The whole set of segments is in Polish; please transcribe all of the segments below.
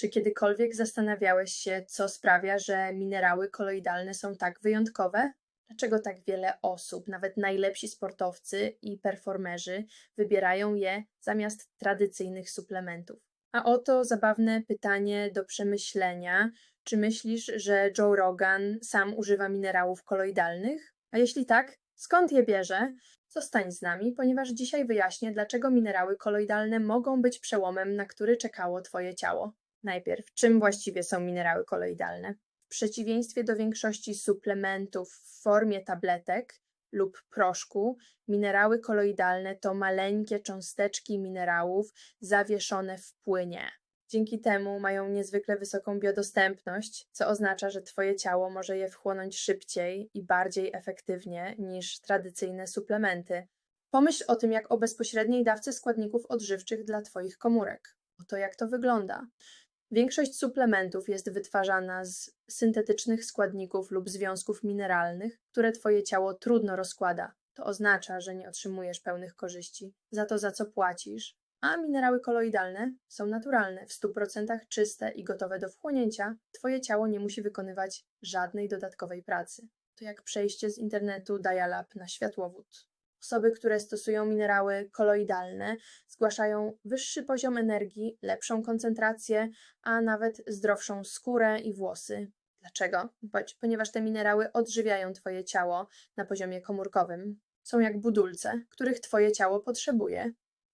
Czy kiedykolwiek zastanawiałeś się, co sprawia, że minerały koloidalne są tak wyjątkowe? Dlaczego tak wiele osób, nawet najlepsi sportowcy i performerzy, wybierają je zamiast tradycyjnych suplementów? A oto zabawne pytanie do przemyślenia. Czy myślisz, że Joe Rogan sam używa minerałów koloidalnych? A jeśli tak, skąd je bierze? Zostań z nami, ponieważ dzisiaj wyjaśnię, dlaczego minerały koloidalne mogą być przełomem, na który czekało Twoje ciało. Najpierw, czym właściwie są minerały koloidalne? W przeciwieństwie do większości suplementów w formie tabletek lub proszku, minerały koloidalne to maleńkie cząsteczki minerałów zawieszone w płynie. Dzięki temu mają niezwykle wysoką biodostępność, co oznacza, że Twoje ciało może je wchłonąć szybciej i bardziej efektywnie niż tradycyjne suplementy. Pomyśl o tym jak o bezpośredniej dawce składników odżywczych dla Twoich komórek. Oto jak to wygląda. Większość suplementów jest wytwarzana z syntetycznych składników lub związków mineralnych, które Twoje ciało trudno rozkłada. To oznacza, że nie otrzymujesz pełnych korzyści za to, za co płacisz, a minerały koloidalne są naturalne, w 100% czyste i gotowe do wchłonięcia. Twoje ciało nie musi wykonywać żadnej dodatkowej pracy. To jak przejście z internetu dial-up na światłowód. Osoby, które stosują minerały koloidalne, zgłaszają wyższy poziom energii, lepszą koncentrację, a nawet zdrowszą skórę i włosy. Dlaczego? Ponieważ te minerały odżywiają Twoje ciało na poziomie komórkowym. Są jak budulce, których Twoje ciało potrzebuje.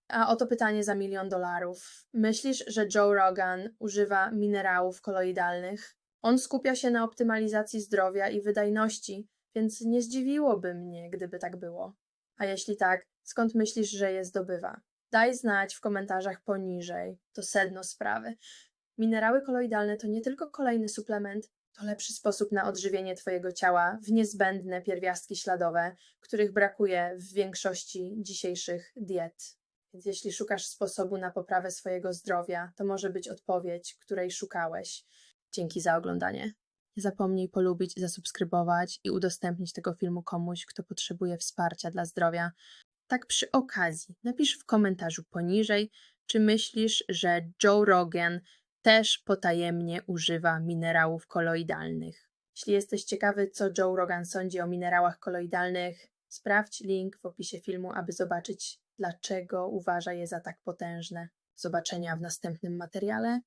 A oto pytanie za milion dolarów. Myślisz, że Joe Rogan używa minerałów koloidalnych? On skupia się na optymalizacji zdrowia i wydajności, więc nie zdziwiłoby mnie, gdyby tak było. A jeśli tak, skąd myślisz, że je zdobywa? Daj znać w komentarzach poniżej. To sedno sprawy. Minerały koloidalne to nie tylko kolejny suplement, to lepszy sposób na odżywienie Twojego ciała w niezbędne pierwiastki śladowe, których brakuje w większości dzisiejszych diet. Więc jeśli szukasz sposobu na poprawę swojego zdrowia, to może być odpowiedź, której szukałeś. Dzięki za oglądanie. Nie zapomnij polubić, zasubskrybować i udostępnić tego filmu komuś, kto potrzebuje wsparcia dla zdrowia. Tak przy okazji, napisz w komentarzu poniżej, czy myślisz, że Joe Rogan też potajemnie używa minerałów koloidalnych. Jeśli jesteś ciekawy, co Joe Rogan sądzi o minerałach koloidalnych, sprawdź link w opisie filmu, aby zobaczyć, dlaczego uważa je za tak potężne. Zobaczenia w następnym materiale.